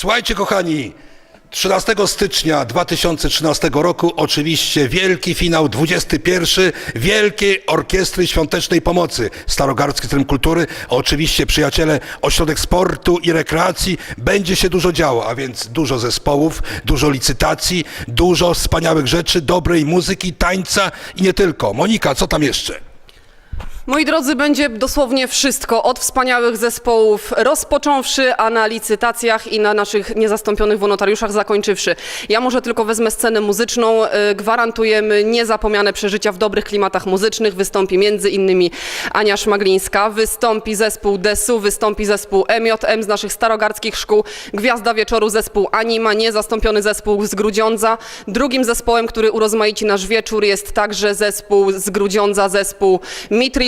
Słuchajcie, kochani, 13 stycznia 2013 roku oczywiście wielki finał 21 Wielkiej Orkiestry Świątecznej Pomocy Starogardzki Centrum Kultury. Oczywiście przyjaciele Ośrodek Sportu i Rekreacji będzie się dużo działo, a więc dużo zespołów, dużo licytacji, dużo wspaniałych rzeczy, dobrej muzyki, tańca i nie tylko. Monika, co tam jeszcze? Moi drodzy, będzie dosłownie wszystko, od wspaniałych zespołów rozpocząwszy, a na licytacjach i na naszych niezastąpionych wolontariuszach zakończywszy. Ja może tylko wezmę scenę muzyczną. Y, Gwarantujemy niezapomniane przeżycia w dobrych klimatach muzycznych. Wystąpi między innymi Ania Szmaglińska, wystąpi zespół Desu, wystąpi zespół MJM z naszych starogardzkich szkół, Gwiazda Wieczoru zespół Anima, niezastąpiony zespół z Grudziądza. Drugim zespołem, który urozmaici nasz wieczór jest także zespół z Grudziądza, zespół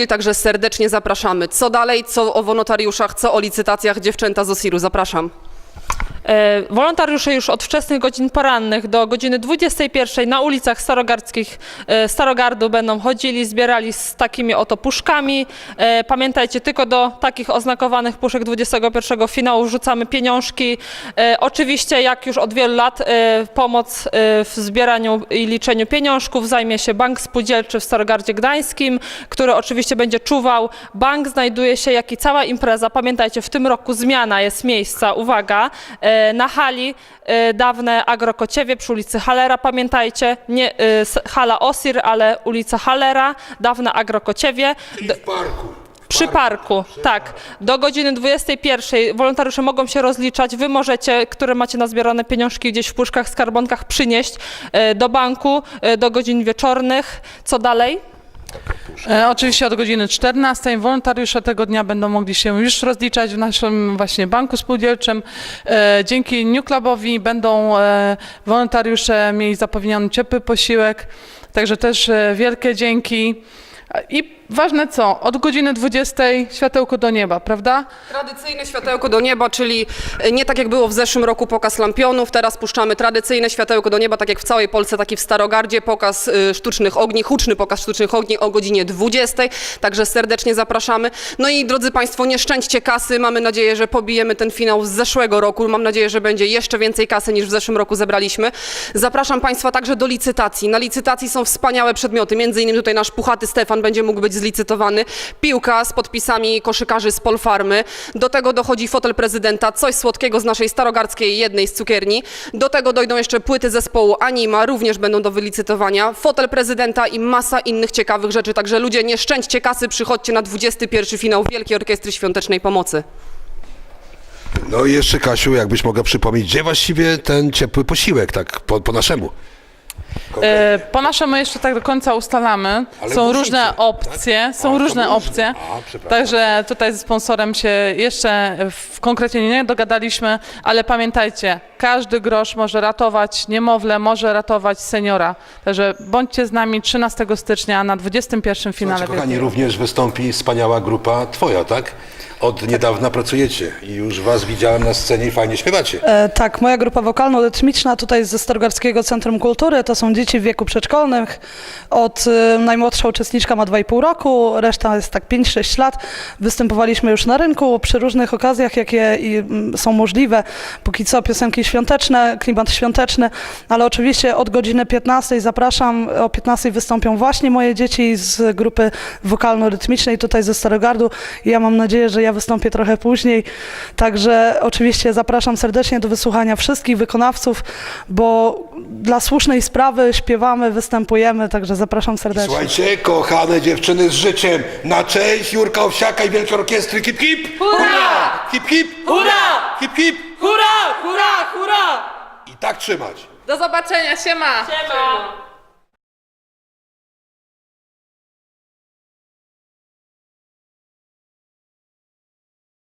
Także serdecznie zapraszamy. Co dalej, co o wolontariuszach, co o licytacjach dziewczęta z Osiru, zapraszam. E, Wolontariusze już od wczesnych godzin porannych do godziny 21 na ulicach starogardzkich e, Starogardu będą chodzili, zbierali z takimi oto puszkami. E, Pamiętajcie, tylko do takich oznakowanych puszek 21 finału wrzucamy pieniążki. Oczywiście, jak już od wielu lat, pomoc w zbieraniu i liczeniu pieniążków zajmie się Bank Spółdzielczy w Starogardzie Gdańskim, który oczywiście będzie czuwał. Bank znajduje się, jak i cała impreza. Pamiętajcie, w tym roku zmiana jest miejsca, uwaga, na hali e, dawne Agrokociewie przy ulicy Halera. Pamiętajcie, nie e, hala Osir, ale ulica Halera, dawne Agrokociewie. D- w parku. przy parku, tak. Do godziny 21 wolontariusze mogą się rozliczać. Wy możecie, które macie nazbierane pieniążki gdzieś w puszkach, skarbonkach przynieść e, do banku e, do godzin wieczornych. Co dalej? E, oczywiście od godziny 14 wolontariusze tego dnia będą mogli się już rozliczać w naszym właśnie banku spółdzielczym. E, dzięki New Clubowi będą e, wolontariusze mieli zapewniony ciepły posiłek, także też e, wielkie dzięki. E, I ważne co, od godziny 20 światełko do nieba, prawda? Tradycyjne światełko do nieba, czyli e, nie tak jak było w zeszłym roku pokaz lampionów, teraz puszczamy tradycyjne światełko do nieba, tak jak w całej Polsce, tak i w Starogardzie, pokaz y, sztucznych ogni, huczny pokaz sztucznych ogni o godzinie 20, także serdecznie zapraszamy. No i drodzy Państwo, nie szczęście kasy, mamy nadzieję, że pobijemy ten finał z zeszłego roku, mam nadzieję, że będzie jeszcze więcej kasy niż w zeszłym roku zebraliśmy. Zapraszam Państwa także do licytacji. Na licytacji są wspaniałe przedmioty, między innymi tutaj nasz puchaty Stefan będzie mógł być zlicytowany, piłka z podpisami koszykarzy z Polfarmy, do tego dochodzi fotel prezydenta, coś słodkiego z naszej starogardzkiej jednej z cukierni, do tego dojdą jeszcze płyty zespołu Anima, również będą do wylicytowania, fotel prezydenta i masa innych ciekawych rzeczy, także ludzie nie szczęście kasy, przychodźcie na 21 finał Wielkiej Orkiestry Świątecznej Pomocy. No i jeszcze Kasiu, jakbyś mogła przypomnieć, gdzie właściwie ten ciepły posiłek, tak po, po naszemu? E, Po naszemu jeszcze tak do końca ustalamy. Ale są różne tak? opcje, A, są to różne opcje. A, przepraszam. Także tutaj ze sponsorem się jeszcze w, konkretnie nie dogadaliśmy, ale pamiętajcie, każdy grosz może ratować niemowlę, może ratować seniora. Także bądźcie z nami 13 stycznia na 21 finale. Znaczy, kochani, również wystąpi wspaniała grupa twoja, tak? Od niedawna pracujecie i już was widziałem na scenie i fajnie śpiewacie. E, Tak, moja grupa wokalno-rytmiczna tutaj ze Starogardzkiego Centrum Kultury to są dzieci w wieku przedszkolnych. Od e, najmłodsza uczestniczka ma 2,5 roku, reszta jest tak 5-6 lat. Występowaliśmy już na rynku przy różnych okazjach, jakie i, są możliwe. Póki co piosenki świąteczne, klimat świąteczny, ale oczywiście od godziny 15 zapraszam. O 15 wystąpią właśnie moje dzieci z grupy wokalno-rytmicznej tutaj ze Starogardu. Ja mam nadzieję, że ja wystąpię trochę później. Także oczywiście zapraszam serdecznie do wysłuchania wszystkich wykonawców, bo dla słusznej sprawy śpiewamy, występujemy, także zapraszam serdecznie. Słuchajcie, kochane dziewczyny z życiem, na cześć Jurka Owsiaka i Wielkiej Orkiestry Hip Hip! Hurra! Hip Hip! Hurra! Hip Hip! Hurra, hurra, hurra! I tak trzymać. Do zobaczenia, siema! Siema!